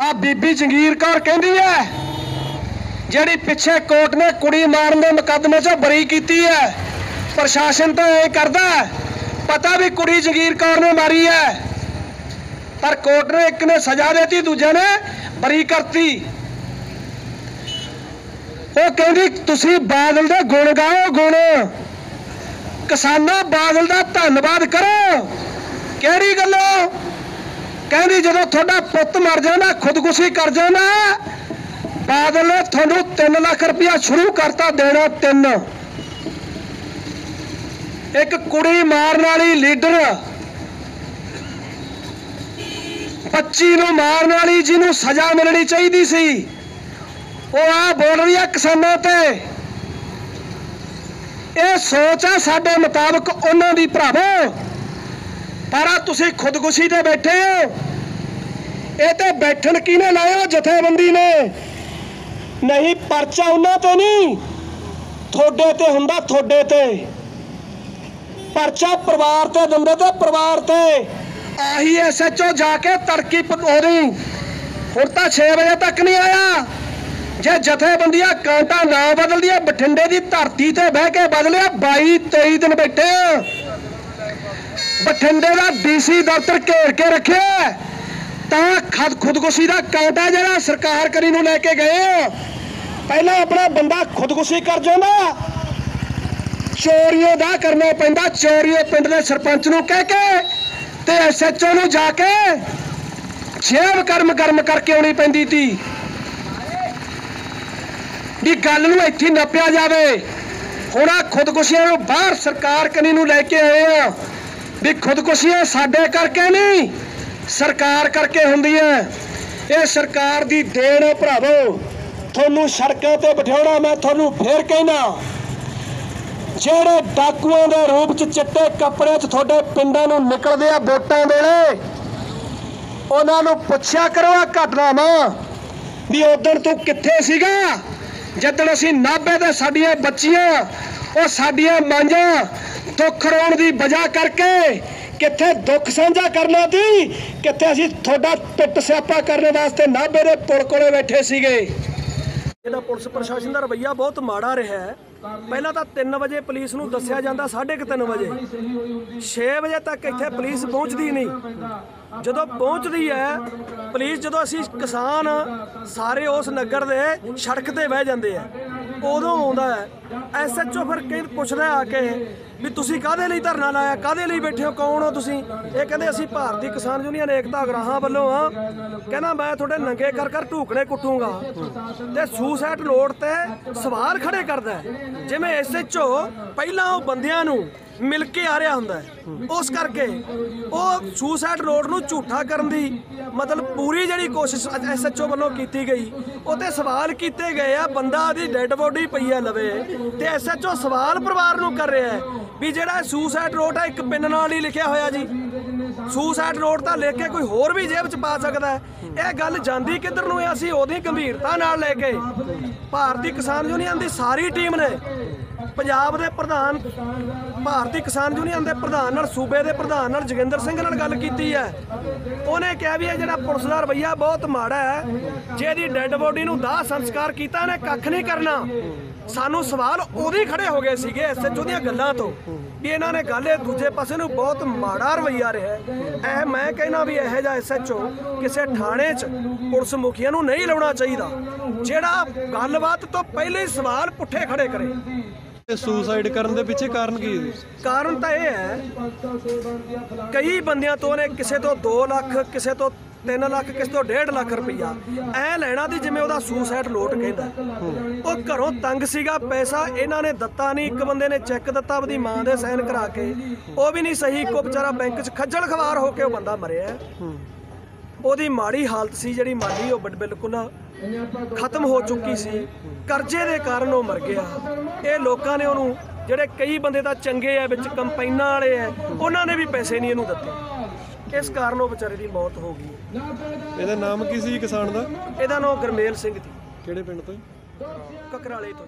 ਆ ਬੀਬੀ ਜੰਗੀਰ ਕੌਰ ਕਹਿੰਦੀ ਹੈ, ਜਿਹੜੀ ਪਿੱਛੇ ਕੋਰਟ ਨੇ ਕੁੜੀ ਮਾਰਨ ਦੇ ਮੁਕੱਦਮੇ 'ਚ ਬਰੀ ਕੀਤੀ ਹੈ, ਪ੍ਰਸ਼ਾਸਨ ਤਾਂ ਇਹ ਕਰਦਾ ਪਤਾ ਵੀ ਕੁੜੀ ਜੰਗੀਰ ਕੌਰ ਨੇ ਮਾਰੀ ਹੈ, ਪਰ ਕੋਰਟ ਨੇ ਇੱਕ ਨੇ ਸਜ਼ਾ ਦਿੱਤੀ, ਦੂਜੇ ਨੇ ਬਰੀ ਕਰਤੀ। ਉਹ ਕਹਿੰਦੀ, ਤੁਸੀਂ ਬਾਦਲ ਦੇ ਗੁਣ ਗਾਓ, ਗੁਣ। ਕਿਸਾਨਾਂ ਬਾਦਲ ਦਾ ਧੰਨਵਾਦ ਕਰੋ। ਕਿਹੜੀ ਗੱਲੋਂ? ਕਹਿੰਦੀ ਜਦੋਂ ਤੁਹਾਡਾ ਪੁੱਤ ਮਰ ਜਾਂਦਾ, ਖੁਦਕੁਸ਼ੀ ਕਰ ਜਾਂਦਾ, ਬਾਦਲ ਨੇ ਤੁਹਾਨੂੰ 3 ਲੱਖ ਰੁਪਇਆ ਸ਼ੁਰੂ ਕਰਤਾ, ਦੇਣਾ ਤਿੰਨ। ਇੱਕ ਕੁੜੀ ਮਾਰਨ ਵਾਲੀ ਲੀਡਰ 25 ਨੂੰ ਮਾਰਨ ਵਾਲੀ ਜਿਹਨੂੰ ਸਜ਼ਾ ਮਿਲਣੀ ਚਾਹੀਦੀ ਸੀ, ਉਹ ਆ ਬੋਲ ਰਹੀ ਆ ਕਿਸਾਨਾਂ ਤੇ। ਇਹ ਸੋਚ ਆ ਸਾਡੇ ਮੁਤਾਬਕ ਉਹਨਾਂ ਦੀ ਭਰਾਵੋ। ਪਰ ਆ ਤੁਸੀਂ ਖੁਦਕੁਸ਼ੀ ਤੇ ਬੈਠੇ ਹੋ। ਇਹ ਤੇ ਬੈਠਣ ਕਿਹਨੇ ਲਾਇਆ ਜਥੇਬੰਦੀ ਨੇ? ਨਹੀਂ, ਪਰਚਾ ਉਹਨਾਂ ਤੇ ਨਹੀਂ। ਤੁਹਾਡੇ ਤੇ ਹੁੰਦਾ ਤੁਹਾਡੇ ਤੇ। ਪਰਚਾ ਪਰਿਵਾਰ ਤੇ ਦਿੰਦੇ ਤੇ ਪਰਿਵਾਰ ਤੇ। ਆਹੀ ਐਸਐਚਓ ਜਾ ਕੇ ਤੜਕੀ ਪਕੌੜੀ ਹੁਣ ਤਾਂ 6 ਵਜੇ ਤੱਕ ਨਹੀਂ ਆਇਆ। ਜੇ ਜਥੇਬੰਦੀਆਂ ਕਾਂਟਾ ਨਾ ਬਦਲਦੀਆਂ, ਬਠਿੰਡੇ ਦੀ ਧਰਤੀ ਤੇ ਬਹਿ ਕੇ ਬਦਲਿਆ 22 23 ਦਿਨ ਬੈਠੇ ਆ। ਬਠਿੰਡੇ ਦਾ ਡੀਸੀ ਦਫ਼ਤਰ ਘੇਰ ਕੇ ਰੱਖਿਆ ਤਾਂ ਖੁਦ ਖੁਦਕੁਸ਼ੀ ਦਾ ਕਾਂਟਾ ਜਿਹੜਾ ਸਰਕਾਰ ਕਰੀ ਨੂੰ ਲੈ ਕੇ ਗਏ ਆ। ਪਹਿਲਾਂ ਆਪਣਾ ਬੰਦਾ ਖੁਦਕੁਸ਼ੀ ਕਰ ਜਾਂਦਾ ਚੋਰੀਓ ਦਾ ਕਰਨਾ ਪੈਂਦਾ ਚੋਰੀਓ ਪਿੰਡ ਦੇ ਸਰਪੰਚ ਨੂੰ ਕਹਿ ਕੇ ਤੇ ਐਸਐਚਓ ਨੂੰ ਜਾ ਕੇ ਜੇਬ ਕਰਮ ਕਰਮ ਕਰਕੇ ਆਉਣੀ ਪੈਂਦੀ ਤੀ। ਵੀ ਗੱਲ ਨੂੰ ਇੱਥੇ ਨੱਪਿਆ ਜਾਵੇ। ਹੁਣ ਆ ਖੁਦਕੁਸ਼ੀਆਂ ਨੂੰ ਬਾਹਰ ਸਰਕਾਰ ਕਨੀ ਨੂੰ ਲੈ ਕੇ ਆਏ ਆ। ਵੀ ਖੁਦਕੁਸ਼ੀਆਂ ਸਾਡੇ ਕਰਕੇ ਨਹੀਂ, ਸਰਕਾਰ ਕਰਕੇ ਹੁੰਦੀਆਂ। ਇਹ ਸਰਕਾਰ ਦੀ ਦੇਣ ਹੈ ਭਰਾਵੋ। ਤੁਹਾਨੂੰ ਸੜਕਾਂ ਤੇ ਬਿਠਾਉਣਾ, ਮੈਂ ਤੁਹਾਨੂੰ ਫੇਰ ਕਹਿਣਾ, ਜਿਹੜੇ ਡਾਕੂਆਂ ਦੇ ਰੂਪ ਚ ਚਿੱਟੇ ਕੱਪੜੇ 'ਚ ਤੁਹਾਡੇ ਪਿੰਡਾਂ ਨੂੰ ਨਿਕਲਦੇ ਆ ਵੋਟਾਂ ਵੇਲੇ, ਉਹਨਾਂ ਨੂੰ ਪੁੱਛਿਆ ਕਰੋ ਆ ਘਟਨਾਵਾਂ, ਵੀ ਉਦੋਂ ਤੂੰ ਕਿੱਥੇ ਸੀਗਾ? ਜਦੋਂ ਅਸੀਂ ਨਾਭੇ ਤੇ ਸਾਡੀਆਂ ਬੱਚੀਆਂ, ਉਹ ਸਾਡੀਆਂ ਮਾਂਝਾਂ ਦੁੱਖ ਰੋਣ ਦੀ ਵਜ੍ਹਾ ਕਰਕੇ ਕਿੱਥੇ ਦੁੱਖ ਸਾਂਝਾ ਕਰਨਾ ਸੀ, ਕਿੱਥੇ ਅਸੀਂ ਤੁਹਾਡਾ ਪਿੱਟ ਸਿਆਪਾ ਕਰਨ ਵਾਸਤੇ ਨਾਭੇ ਦੇ ਪੁਲ ਕੋਲੇ ਬੈਠੇ ਸੀਗੇ। ਇਹਦਾ ਪੁਲਿਸ ਪ੍ਰਸ਼ਾਸਨ ਦਾ ਰਵੱਈਆ ਬਹੁਤ ਮਾੜਾ ਰਿਹਾ ਹੈ। ਪਹਿਲਾਂ ਤਾਂ 3 ਵਜੇ ਪੁਲਿਸ ਨੂੰ ਦੱਸਿਆ ਜਾਂਦਾ 3:30 ਵਜੇ। 6 ਵਜੇ ਤੱਕ ਇੱਥੇ ਪੁਲਿਸ ਪਹੁੰਚਦੀ ਨਹੀਂ। ਜਦੋਂ ਪਹੁੰਚਦੀ ਹੈ, ਪੁਲਿਸ ਜਦੋਂ ਅਸੀਂ ਕਿਸਾਨ ਸਾਰੇ ਉਸ ਨਗਰ ਦੇ ਸੜਕ ਤੇ ਬਹਿ ਜਾਂਦੇ ਆ, ਉਦੋਂ ਆਉਂਦਾ ਹੈ। ਐਸਐਚਓ ਫਿਰ ਕਹਿੰਦੇ ਪੁੱਛਦਾ ਆ ਕੇ ਵੀ ਤੁਸੀਂ ਕਾਹਦੇ ਲਈ ਧਰਨਾ ਲਾਇਆ, ਕਾਹਦੇ ਲਈ ਬੈਠੇ ਹੋ, ਕੌਣ ਹੋ ਤੁਸੀਂ? ਇਹ ਕਹਿੰਦੇ ਅਸੀਂ ਭਾਰਤੀ ਕਿਸਾਨ ਯੂਨੀਅਨ ਏਕਤਾ ਅਗਰਾਹਾਂ ਵੱਲੋਂ ਆ। ਕਹਿੰਦਾ ਮੈਂ ਤੁਹਾਡੇ ਨੰਗੇ ਕਰ ਕਰ ਢੂਕਣੇ ਕੁੱਟੂਗਾ। ਤੇ ਸੂਸਾਈਡ ਨੋਟ ਤੇ ਸਵਾਲ ਖੜੇ ਕਰਦਾ ਹੈ। ਜਿਵੇਂ ਐਸਐਚਓ ਪਹਿਲਾਂ ਉਹ ਬੰਦਿਆਂ ਨੂੰ ਮਿਲ ਕੇ ਆ ਰਿਹਾ ਹੁੰਦਾ ਉਸ ਕਰਕੇ ਉਹ ਸੂਸਾਈਡ ਰੋਡ ਨੂੰ ਝੂਠਾ ਕਰਨ ਦੀ ਮਤਲਬ ਪੂਰੀ ਜਿਹੜੀ ਕੋਸ਼ਿਸ਼ ਐਸਐਚਓ ਵੱਲੋਂ ਕੀਤੀ ਗਈ, ਉਹਤੇ ਸਵਾਲ ਕੀਤੇ ਗਏ ਆ, ਬੰਦਾ ਦੀ ਡੈੱਡ ਬੋਡੀ ਪਈ ਆ ਲਵੇ। ਤੇ ਐਸਐਚਓ ਸਵਾਲ ਪਰਿਵਾਰ ਨੂੰ ਕਰ ਰਿਹਾ ਹੈ ਵੀ ਜਿਹੜਾ ਸੂਸਾਈਡ ਰੋਡ ਆ, ਇੱਕ ਪਿੰਨ ਨਾਲ ਹੀ ਲਿਖਿਆ ਹੋਇਆ ਜੀ। ਸੂਸਾਈਡ ਰੋਡ ਤਾਂ ਲਿਖ ਕੇ ਕੋਈ ਹੋਰ ਵੀ ਜੇਬ 'ਚ ਪਾ ਸਕਦਾ ਹੈ। ਇਹ ਗੱਲ ਜਾਂਦੀ ਕਿੱਧਰ ਨੂੰ ਹੈ ਅਸੀਂ ਉਹਦੀ ਗੰਭੀਰਤਾ ਨਾਲ ਲੈ ਕੇ। ਭਾਰਤੀ ਕਿਸਾਨ ਯੂਨੀਅਨ ਦੀ ਸਾਰੀ ਟੀਮ ਨੇ ਪੰਜਾਬ ਦੇ ਪ੍ਰਧਾਨ, ਭਾਰਤੀ ਕਿਸਾਨ ਯੂਨੀਅਨ ਦੇ ਪ੍ਰਧਾਨ ਨਾਲ, ਸੂਬੇ ਦੇ ਪ੍ਰਧਾਨ ਨਾਲ ਜੋਗਿੰਦਰ ਸਿੰਘ ਨਾਲ ਗੱਲ ਕੀਤੀ ਹੈ। ਉਹਨੇ ਕਿਹਾ ਵੀ ਇਹ ਜਿਹੜਾ ਪੁਲਿਸ ਦਾ ਰਵੱਈਆ ਬਹੁਤ ਮਾੜਾ ਹੈ ਜੇ ਇਹਦੀ ਡੈੱਡ ਬੋਡੀ ਨੂੰ ਦਾਹ ਸੰਸਕਾਰ ਕੀਤਾ, ਇਹਨੇ ਕੱਖ ਨਹੀਂ ਕਰਨਾ। ਸਾਨੂੰ ਸਵਾਲ ਉਹਦੇ ਖੜੇ ਹੋ ਗਏ ਸੀਗੇ ਐਸਐਚਓ ਦੀਆਂ ਗੱਲਾਂ ਤੋਂ, ਵੀ ਇਹਨਾਂ ਨੇ ਗੱਲ ਇਹ ਦੂਜੇ ਪਾਸੇ ਨੂੰ ਬਹੁਤ ਮਾੜਾ ਰਵੱਈਆ ਰਿਹਾ ਇਹ ਮੈਂ ਕਹਿਣਾ ਵੀ ਇਹੋ ਜਿਹਾ ਐਸਐਚਓ ਕਿਸੇ ਥਾਣੇ 'ਚ ਪੁਲਿਸ ਮੁਖੀਆਂ ਨੂੰ ਨਹੀਂ ਲਾਉਣਾ ਚਾਹੀਦਾ, ਜਿਹੜਾ ਗੱਲਬਾਤ ਤੋਂ ਪਹਿਲੇ ਸਵਾਲ ਪੁੱਠੇ ਖੜੇ ਕਰੇ। ਤੇ ਸੁਸਾਈਡ ਕਰਨ ਦੇ ਪਿੱਛੇ ਕਾਰਨ ਕੀ ਹੈ ਕਾਰਨ ਤਾਂ ਇਹ ਹੈ, ਕਈ ਬੰਦਿਆਂ ਤੋਂ ਨੇ ਕਿਸੇ ਤੋਂ 2 ਲੱਖ, ਕਿਸੇ ਤੋਂ 3 ਲੱਖ, ਕਿਸੇ ਤੋਂ 1.5 ਲੱਖ ਰੁਪਈਆ ਐ ਲੈਣਾ ਦੀ ਜਿਵੇਂ ਉਹਦਾ ਸੂਸਾਈਡ ਨੋਟ ਕਹਿੰਦਾ। ਉਹ ਘਰੋਂ ਤੰਗ ਸੀਗਾ, ਪੈਸਾ ਇਹਨਾਂ ਨੇ ਦਿੱਤਾ ਨਹੀਂ, ਇੱਕ ਬੰਦੇ ਨੇ ਚੈੱਕ ਦਿੱਤਾ ਆਪਦੀ ਮਾਂ ਦੇ ਸਾਈਨ ਕਰਾ ਕੇ। ਉਹ ਵੀ ਨਹੀਂ ਸਹੀ ਕੋ ਵਿਚਾਰਾ ਬੈਂਕ 'ਚ ਖੱਜਲ ਖਵਾਰ ਹੋ ਕੇ ਉਹ ਬੰਦਾ ਮਰਿਆ। ਉਹਦੀ ਮਾੜੀ ਹਾਲਤ ਸੀ ਜਿਹੜੀ ਮਾਲੀ ਉਹ ਬਿਲਕੁਲ ਖਤਮ ਹੋ ਚੁੱਕੀ ਸੀ। ਕਰਜ਼ੇ ਦੇ ਕਾਰਨ ਉਹ ਮਰ ਗਿਆ। ਇਹ ਲੋਕਾਂ ਨੇ ਉਹਨੂੰ ਜਿਹੜੇ ਕਈ ਬੰਦੇ ਤਾਂ ਚੰਗੇ ਆ ਵਿੱਚ ਕੰਪਾਈਨਾਂ ਵਾਲੇ ਆ ਉਹਨਾਂ ਨੇ ਵੀ ਪੈਸੇ ਨਹੀਂ ਇਹਨੂੰ ਦਿੱਤੇ। ਇਸ ਕਾਰਨ ਉਹ ਵਿਚਾਰੇ ਦੀ ਮੌਤ ਹੋ ਗਈ। ਇਹਦਾ ਨਾਮ ਕੀ ਸੀ ਕਿਸਾਨ ਦਾ? ਇਹਦਾ ਨਾਮ ਗਰਮੇਲ ਸਿੰਘ ਸੀ ਕਿਹੜੇ ਪਿੰਡ ਤੋਂ ਕਕਰਾਲੇ ਤੋਂ।